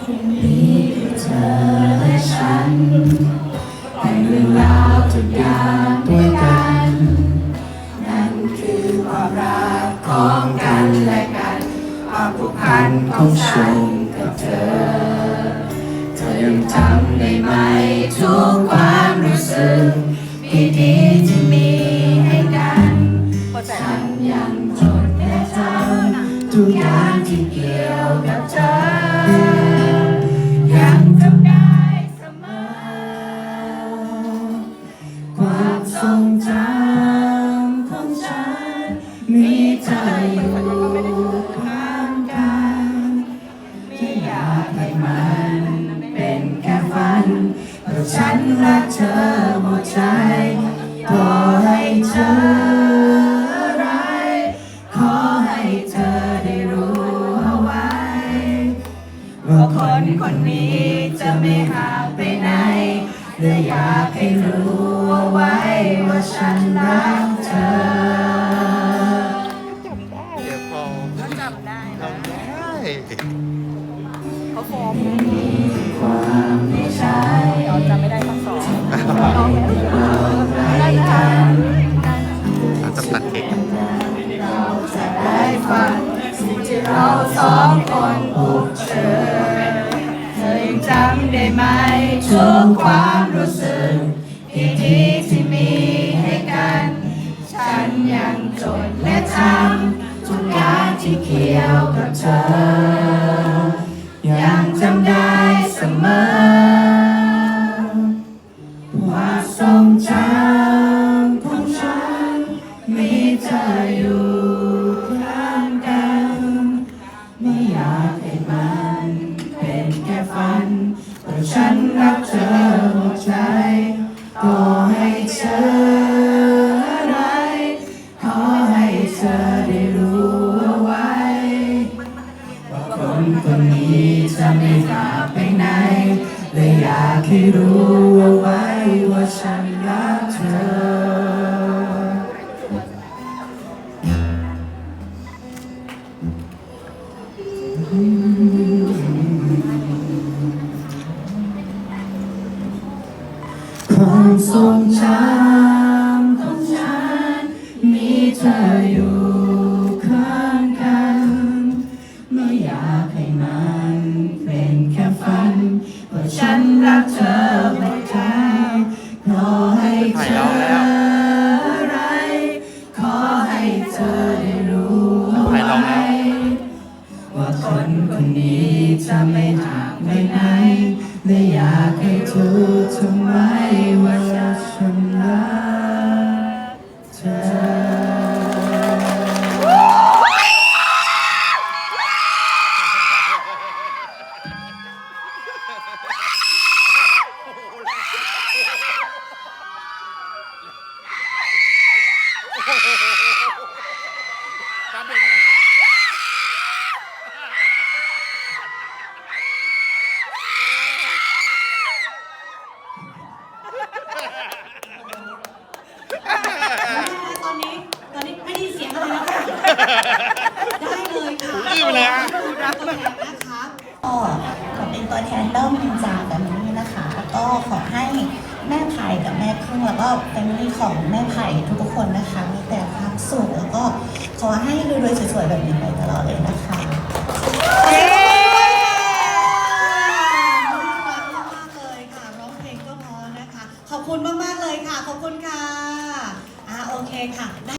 พรุ่งนี้เธอและฉันเป็นเรื่องราวทุกอย่างด้วยกัน นั่นคือความรักของกันและกันความผูกพันของฉันกับเธอ เธอยังจำได้ไหมทุกความรู้สึกดีๆที่มีให้กันฉันยังจดและจำทุกอย่างที่เกี่ยว นมีเธออยู่ข้างกันไม่อยากให้มันเป็นแค่ฝันเพราะฉันรักเธอหมดใจขอให้เธอไรขอให้เธอได้รู้เอาไว้ว่าคนคนนี้จะไม่หาไปไหนและอยากให้รู้เอาไว้ว่าฉันรักเธอ เขาฟ้องความในใจเราจำไม่ได้ทั้งสองได้กันเราจะตัดเค้เราจะได้ฟังสิ่งที่เราสองคนพบเจอเธอยังจำได้ไหมทุกความรู้สึกดีๆที่มีให้กัน ฉันยังจดและจำ ที่เกี่ยวกับเธอ ยังจำได้เสมอควาทรงจำของฉัน มีเธออยู่ข้างกันไม่อยากให้มันเป็นแค่ฝันเพราะฉันรักเธอหมดใจก็ให้ คนนนี้จะไม่จากไปไหน และอยากให้รู้เอาไว้ว่าฉันรักเธอความทรงจำของฉันมีเธออยู่ากให้มันเป็นแค่ฝันว่าฉันรักเธอหมดใจขอให้เธออะไร ขอให้เธอได้รู้เอาไว้ว่าคนคนนี้จะไม่จากไปไหนและอยากให้เธอทำไมว่า ตัวแทนเริ่มจากแบบนี้นะคะ ก็ขอให้แม่ไผ่กับแม่พึ่งแล้วก็แฟมิลี่ของแม่ไผ่ทุกๆคนนะคะมีแต่ความสุขแล้วก็ขอให้รวยๆสวยๆแบบนี้ไปตลอดเลยนะคะน่ารักมากเลยค่ะร้องเพลงก็พอนะคะขอบคุณมาก ๆ เลยค่ะ ขอบคุณค่ะ อ่า โอเคค่ะ